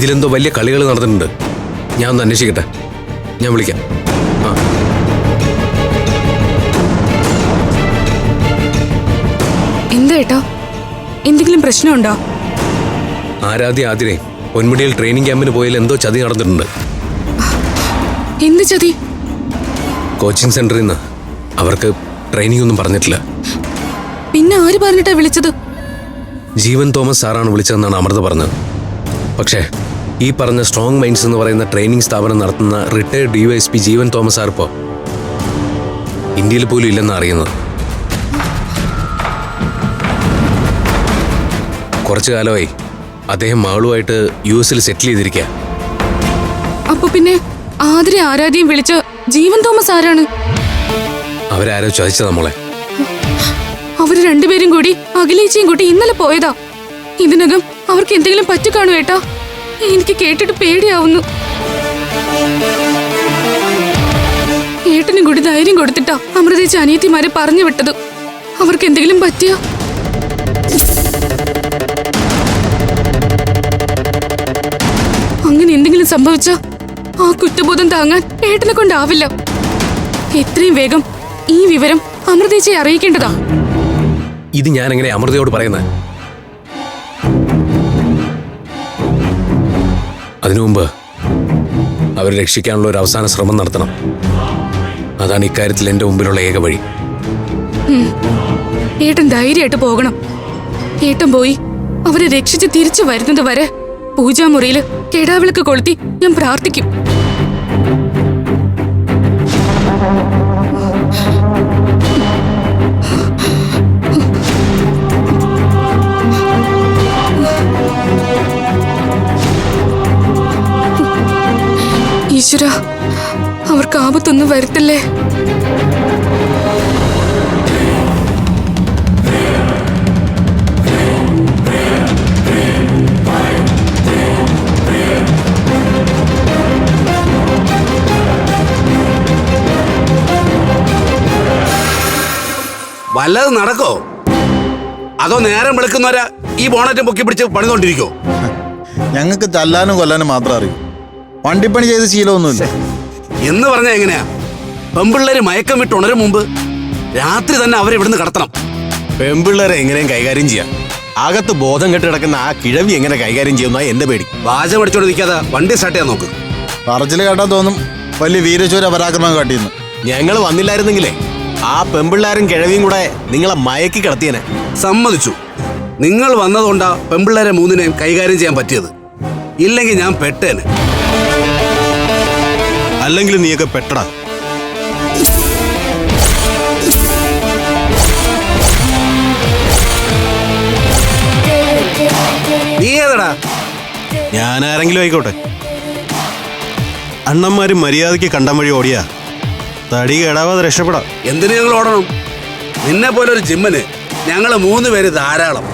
ഇതിലെന്തോ വലിയ കളികൾ നടന്നിട്ടുണ്ട്. ഞാൻ ഒന്ന് അന്വേഷിക്കട്ടെ. ഞാൻ വിളിക്കാം. ആ. എന്ത് കേട്ടോ? എന്തെങ്കിലും പ്രശ്നമുണ്ടോ? ആരാധ്യ ആതിരെ പൊന്മുടിയിൽ ട്രെയിനിങ് ക്യാമ്പിന് പോയാൽ എന്തോ ചതി നടന്നിട്ടുണ്ട്. എന്ത് ചതി? കോച്ചിങ് സെന്ററിൽ നിന്ന് അവർക്ക് ട്രെയിനിങ് ഒന്നും പറഞ്ഞിട്ടില്ല. പിന്നെ ആര് പറഞ്ഞിട്ടാ വിളിച്ചത്? ജീവൻ തോമസ് സാറാണ് വിളിച്ചതെന്നാണ് അമൃത പറഞ്ഞത്. പക്ഷേ ഈ പറഞ്ഞ സ്ട്രോങ് മൈൻഡ്സ് എന്ന് പറയുന്ന ട്രെയിനിങ് സ്ഥാപനം നടത്തുന്ന retired D S P Jeevan Thomas ആർപ്പോ ഇപ്പോൾ ഇന്ത്യയിൽ പോലും ഇല്ലെന്ന് അറിയുന്നത്. കുറച്ചു കാലമായി അദ്ദേഹം മകളുമായിട്ട് യു എസിൽ സെറ്റിൽ ചെയ്തിരിക്കുക അപ്പൊ പിന്നെ ആതിരെ ആരാധ്യം വിളിച്ച ജീവൻ തോമസ് ആരാണ്? അവരാരോ ചോദിച്ചത് നമ്മളെ അവർ രണ്ടുപേരും കൂടി അഖിലേച്ചിയും കൂട്ടി ഇന്നലെ പോയതാ. ഇതിനകം അവർക്ക് എന്തെങ്കിലും പറ്റിക്കാണു കേട്ടോ ഏട്ടാ. എനിക്ക് കേട്ടിട്ട് പേടിയാവുന്നു. ഏട്ടനും കൂടി ധൈര്യം കൊടുത്തിട്ടാ അമൃതേച്ചി അനിയത്തിമാരെ പറഞ്ഞു വിട്ടത്. അവർക്ക് എന്തെങ്കിലും പറ്റിയ? അങ്ങനെ എന്തെങ്കിലും സംഭവിച്ചോ ആ കുറ്റബോധം താങ്ങാൻ ഏട്ടനെ കൊണ്ടാവില്ല. എത്രയും വേഗം ഈ വിവരം അമൃതേച്ചയെ അറിയിക്കേണ്ടതാ. ഇത് ഞാൻ എങ്ങനെ അമൃതയോട് പറയുന്നത് അതിനു മുമ്പ് അവരെ രക്ഷിക്കാനുള്ള ഒരു അവസാന ശ്രമം നടത്തണം. അതാണ് ഇക്കാര്യത്തിൽ എന്റെ മുമ്പിലുള്ള ഏക വഴി. ഏട്ടൻ ധൈര്യമായിട്ട് പോകണം. ഏട്ടൻ പോയി അവരെ രക്ഷിച്ച് തിരിച്ചു വരുന്നത് വരെ പൂജാമുറിയിൽ കെടാവിളക്ക് കൊളുത്തി ഞാൻ പ്രാർത്ഥിക്കും. ഈശ്വര അവർക്ക് ആപത്തൊന്നും വരത്തില്ലേ? വല്ലത് നടക്കോ? അതോ നേരം വിളിക്കുന്നവരാ ഈ ബോണറ്റ് പൊക്കി പിടിച്ച് പണിതുകൊണ്ടിരിക്കോ ഞങ്ങൾക്ക് തല്ലാനും കൊല്ലാനും മാത്രം അറിയും. വണ്ടിപ്പണി ചെയ്ത് ശീലമൊന്നുമില്ല. എന്ന് പറഞ്ഞാ എങ്ങനെയാ? പെമ്പിള്ളേര് മയക്കം വിട്ട് ഉണരും മുമ്പ് രാത്രി തന്നെ അവരെ ഇവിടുന്ന് കടത്തണം. പെമ്പിള്ളേരെ എങ്ങനെയും കൈകാര്യം ചെയ്യാം. അകത്ത് ബോധം കെട്ട് കിടക്കുന്ന ആ കിഴവി എങ്ങനെ കൈകാര്യം ചെയ്യുന്ന എന്റെ പേടി. വാചം അടിച്ചോണ്ട് നിൽക്കാതെ വണ്ടി സ്റ്റാർട്ട് ചെയ്യാൻ നോക്ക്. പറച്ചിൽ കേട്ടാ തോന്നും വലിയ വീരശൂര പരാക്രമം കാട്ടിയെന്ന് ഞങ്ങൾ വന്നില്ലായിരുന്നെങ്കിലേ ആ പെമ്പിള്ളാരും കിഴവിയും കൂടെ നിങ്ങളെ മയക്കി കിടത്തിയനെ. സമ്മതിച്ചു. നിങ്ങൾ വന്നതുകൊണ്ടാ പെമ്പിള്ളേരെ മൂന്നിനെയും കൈകാര്യം ചെയ്യാൻ പറ്റിയത്. ഇല്ലെങ്കിൽ ഞാൻ പെട്ടേനെ. അല്ലെങ്കിൽ നീയൊക്കെ പെട്ടടാ. നീ ഏതടാ? ഞാൻ ആരെങ്കിലും ആയിക്കോട്ടെ. അണ്ണന്മാര് മര്യാദയ്ക്ക് കണ്ടം വഴി ഓടിയാ. തടി കേടാവാതെ രക്ഷപ്പെടാം. എന്തിനു ഞങ്ങൾ ഓടണം? നിന്നെ പോലെ ഒരു ജിമ്മന് ഞങ്ങൾ മൂന്ന് പേര് ധാരാളം.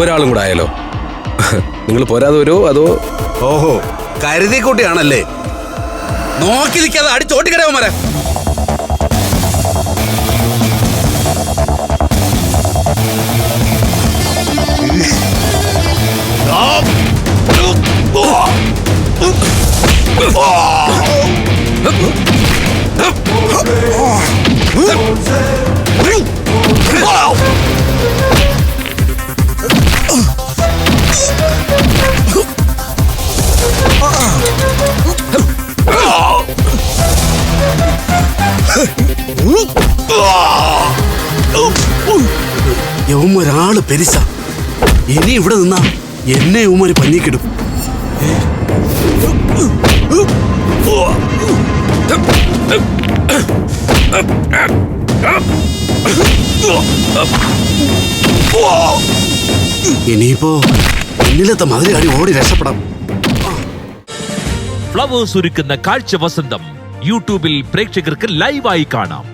ഒരാളും കൂടെ ആയാലോ? നിങ്ങൾ പോരാതെ വരുമോ അതോ? ഓഹോ കരുതി കൂട്ടിയാണല്ലേ നോക്കി നിൽക്കാതെ അടിച്ചോട്ടിക്കടവന്മാരെ യവന്മാരാൾ പെരിസ. ഇനി ഇവിടെ നിന്നാ എന്നെ യവന്മാര് പഞ്ഞിക്കിടും. ഇനിയിപ്പോ എന്നിലത്തെ അടി ഓടി രക്ഷപ്പെടാം. ഫ്ലവേഴ്സ് ഒരുക്കുന്ന കാഴ്ച വസന്തം യൂട്യൂബിൽ പ്രേക്ഷകർക്ക് ലൈവായി കാണാം.